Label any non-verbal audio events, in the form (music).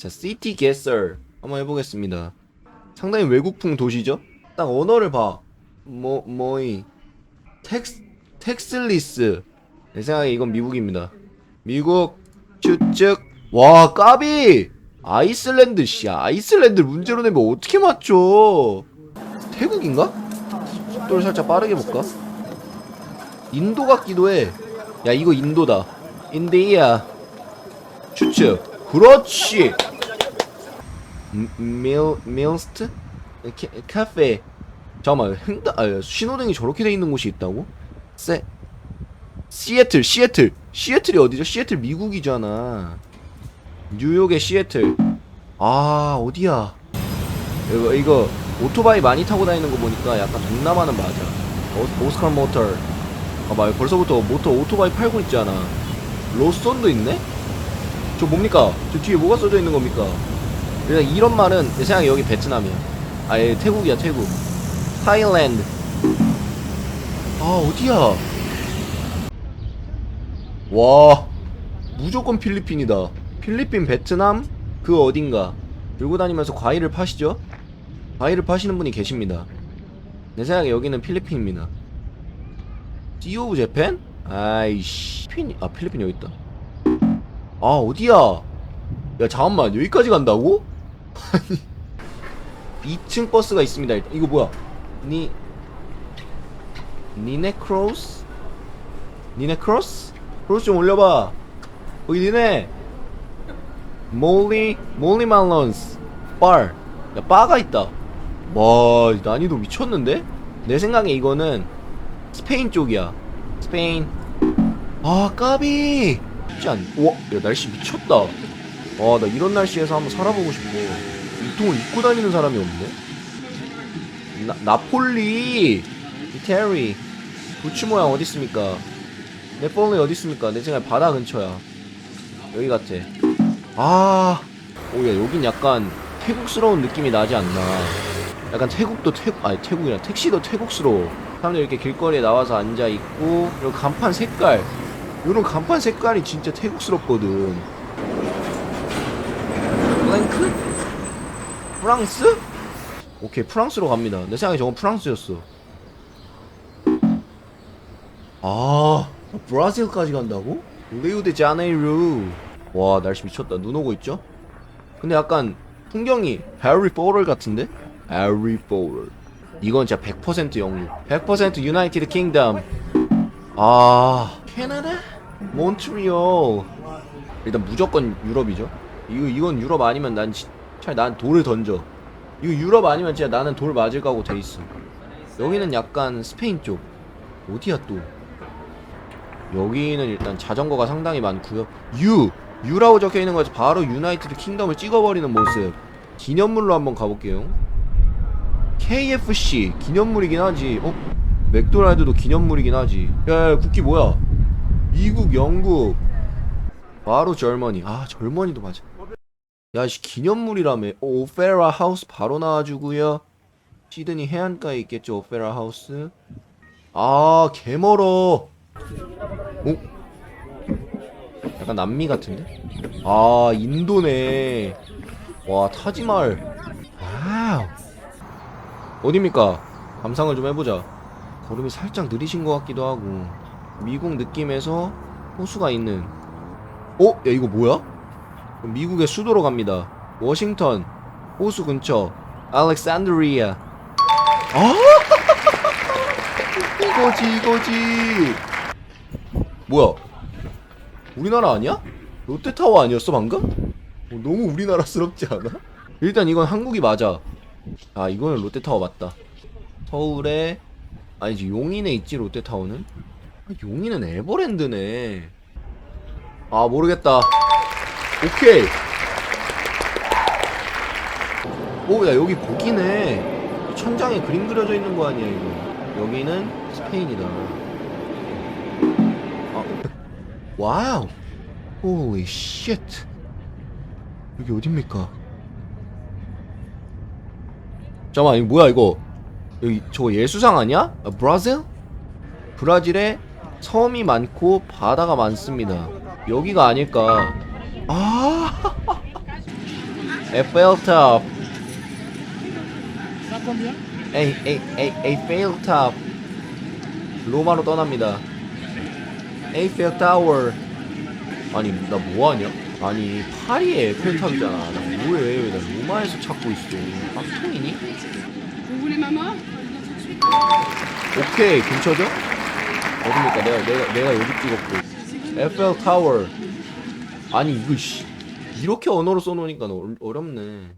자, 시티 게썰 한번 해보겠습니다. 상당히 외국풍 도시죠? 딱 언어를 봐. 뭐, 뭐이. 텍스, 텍슬리스. 내 생각에 이건 미국입니다. 미국, 추측. 와, 까비! 아이슬란드, 씨. 아이슬란드 문제로 내면 어떻게 맞춰? 태국인가? 속도를 살짝 빠르게 볼까? 인도 같기도 해. 야, 이거 인도다. 인디야. 추측. 그렇지! 음, 밀, 밀스트? 캐, 카페. 잠깐만, 횡단, 아, 신호등이 저렇게 돼 있는 곳이 있다고? 세, 시애틀, 시애틀. 시애틀이 어디죠? 시애틀 미국이잖아. 뉴욕의 시애틀. 아, 어디야? 이거, 이거, 오토바이 많이 타고 다니는 거 보니까 약간 동남아는 맞아. 오, 오스카 모터. 봐봐, 벌써부터 모터 오토바이 팔고 있잖아. 로손도 있네? 저 뭡니까? 저 뒤에 뭐가 써져 있는 겁니까? 일단 이런 말은 내 생각에 여기 베트남이야. 아 예 태국이야 태국. 타일랜드. 아 어디야? 와 무조건 필리핀이다. 필리핀 베트남 그 어딘가 들고 다니면서 과일을 파시죠? 과일을 파시는 분이 계십니다. 내 생각에 여기는 필리핀입니다. 씨 오브 재팬? 아이씨 필리핀 아 필리핀 여기 있다. 아 어디야? 야 잠깐만 여기까지 간다고? 아니. (laughs) 2층 버스가 있습니다 일단. 이거 뭐야? 니 니네 크로스? 니네 크로스? 크로스 좀 올려봐. 거기 니네. 몰리 몰리 말론스 바야 바가 있다. 와 난이도 미쳤는데? 내 생각에 이거는 스페인 쪽이야. 스페인. 아 까비. 쉽지 않 우와 야 날씨 미쳤다 와 나 이런 날씨에서 한번 살아보고 싶어 이 통을 입고 다니는 사람이 없네? 나, 나폴리! 이태리. 부츠 모양 네폴리 어디 있습니까? 내 생각에 바다 근처야. 여기 같아. 아 오야 여긴 약간 태국스러운 느낌이 나지 않나. 약간 태국도 태국 아니 태국이라. 택시도 태국스러워. 사람들 이렇게 길거리에 나와서 앉아 있고 그리고 간판 색깔. 이런 간판 색깔이 진짜 태국스럽거든 플랭크? 프랑스? 오케이 프랑스로 갑니다 내 생각에 저건 프랑스였어 아 브라질까지 간다고? 리우데 자네이루 와 날씨 미쳤다 눈 오고 있죠? 근데 약간 풍경이 해리 포럴 같은데? 해리 포럴 이건 진짜 100% 영국 100% 유나이티드 킹덤 아 캐나다? 몬트리올 일단 무조건 유럽이죠 이거 이건 유럽 아니면 난 지- 차라리 난 돌을 던져. 이거 유럽 아니면 진짜 나는 돌 맞을 거고 돼 있어. 여기는 약간 스페인 쪽. 어디야 또? 여기는 일단 자전거가 상당히 많고요. 유! 유라고 적혀 있는 거에서 바로 유나이티드 킹덤을 찍어버리는 모습. 기념물로 한번 가볼게요. KFC 기념물이긴 하지. 어? 맥도날드도 기념물이긴 하지. 야, 야 국기 뭐야? 미국 영국. 바로 젊은이. 아 젊은이도 맞아 야씨 기념물이라며. 오, 오페라 하우스 바로 나와주고요. 시드니 해안가에 있겠죠 오페라 하우스? 아 개멀어. 오? 약간 남미 같은데? 아 인도네. 와 타지말. 와우. 어딥니까? 감상을 좀 해보자. 걸음이 살짝 느리신 것 같기도 하고. 미국 느낌에서 호수가 있는. 어? 야 이거 뭐야? 미국의 수도로 갑니다. 워싱턴 호수 근처 알렉산드리아. 아! (laughs) 이거지 이거지. 뭐야? 우리나라 아니야? 롯데타워 아니었어 방금? 어, 너무 우리나라스럽지 않아? 일단 이건 한국이 맞아. 아 이거는 롯데타워 맞다. 서울에 아니지 용인에 있지 롯데타워는? 아, 용인은 에버랜드네. 아 모르겠다 오케이 오야 여기 고기네 천장에 그림 그려져 있는 거 아니야 이거 여기는 스페인이다 아 와우 홀리 쉣 여기 어딥니까 잠깐만 이거 뭐야 이거 여기 저거 예수상 아니야? 아, 브라질? 브라질에 섬이 많고 바다가 많습니다. 여기가 아닐까. 아, 에펠탑 Ça combien 에이 에이 에이 에이펠탑 로마로 떠납니다. 에이펠 타워 아니 나 뭐하냐? 아니 파리의 에펠탑이잖아. 나 뭐해? 왜나 로마에서 찾고 있어. voulez maman 오케이 근처죠? 어딥니까? 내가 내가 내가 여기 찍었고. 에펠 타워 아니 이거 씨. 이렇게 언어로 써놓으니까 어- 어렵네